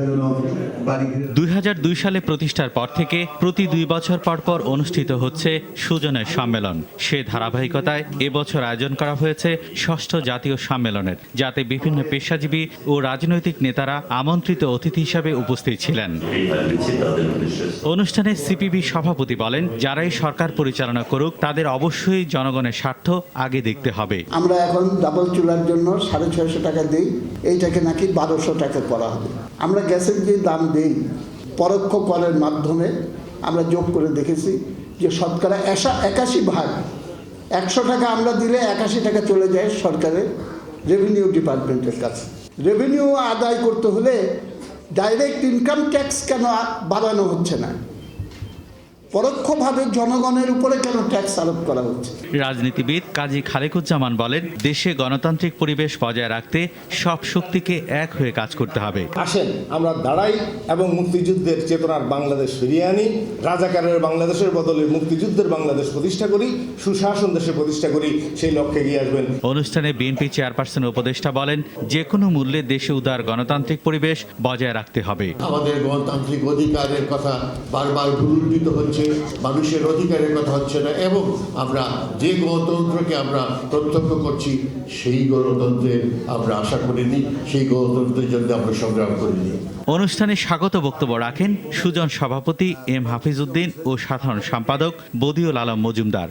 ഉണ്ടായിരുന്നു দুই সালে প্রতিষ্ঠার পর থেকে প্রতি দুই বছর পর পর অনুষ্ঠিত হচ্ছে সুজনের সম্মেলন। সে ধারাবাহিকতায় এবছর আয়োজন করা হয়েছে ষষ্ঠ জাতীয় সম্মেলনের যাতে বিভিন্ন পেশাজীবী ও রাজনৈতিক নেতারা আমন্ত্রিত অতিথি হিসাবে উপস্থিত ছিলেন। অনুষ্ঠানে সিপিবি সভাপতি বলেন যারাই সরকার পরিচালনা করুক তাদের অবশ্যই জনগণের স্বার্থ আগে দেখতে হবে। আমরা এখন ডাবল চুলার জন্য সাড়ে ছয়শো টাকা দিই এইটাকে নাকি বারোশো টাকা করা হবে। আমরা গ্যাসের যে দাম দিই। পরোক্ষ করের মাধ্যমে আমরা যোগ করে দেখেছি যে শতকরা এসা একাশি ভাগ, একশো টাকা আমরা দিলে একাশি টাকা চলে যায় সরকারের রেভিনিউ ডিপার্টমেন্টের কাছে। রেভিনিউ আদায় করতে হলে ডাইরেক্ট ইনকাম ট্যাক্স কেন বাড়ানো হচ্ছে না? পরোক্ষভাবে জনগণের উপরে কেন ট্যাক্স আরোপ করা হচ্ছে? রাজনীতিবিদ কাজী খালেকুজ্জামান বলেন দেশে গণতান্ত্রিক পরিবেশ বজায় রাখতে সব শক্তিকে এক হয়ে কাজ করতে হবে। আসেন আমরা দাঁড়াই এবং মুক্তিযুদ্ধের চেতনার বাংলাদেশ ফিরিয়ে আনি। রাজাকারের বাংলাদেশের বদলে মুক্তিযুদ্ধের বাংলাদেশ প্রতিষ্ঠা করি সুশাসন দেশে প্রতিষ্ঠা করি সেই লক্ষ্যে এগিয়ে আসবেন। অনুষ্ঠানে বিএনপি চেয়ারপারসন উপদেষ্টা বলেন যে কোনো মূল্যে দেশে উদার গণতান্ত্রিক পরিবেশ বজায় রাখতে হবে। আমাদের গণতান্ত্রিক অধিকারের কথা বারবার ভুলুণ্ঠিত হচ্ছে। মানুষের অধিকারের কথা হচ্ছে না এবং আমরা যে গণতন্ত্রকে আমরা প্রত্যক্ষ করছি সেই গণতন্ত্রের আমরা আশা করিনি সেই গণতন্ত্রের জন্য আমরা সংগ্রাম করিনি। অনুষ্ঠানে স্বাগত বক্তব্য রাখেন সুজন সভাপতি এম হাফিজ উদ্দিন ও সাধারণ সম্পাদক বদিউল আলম মজুমদার।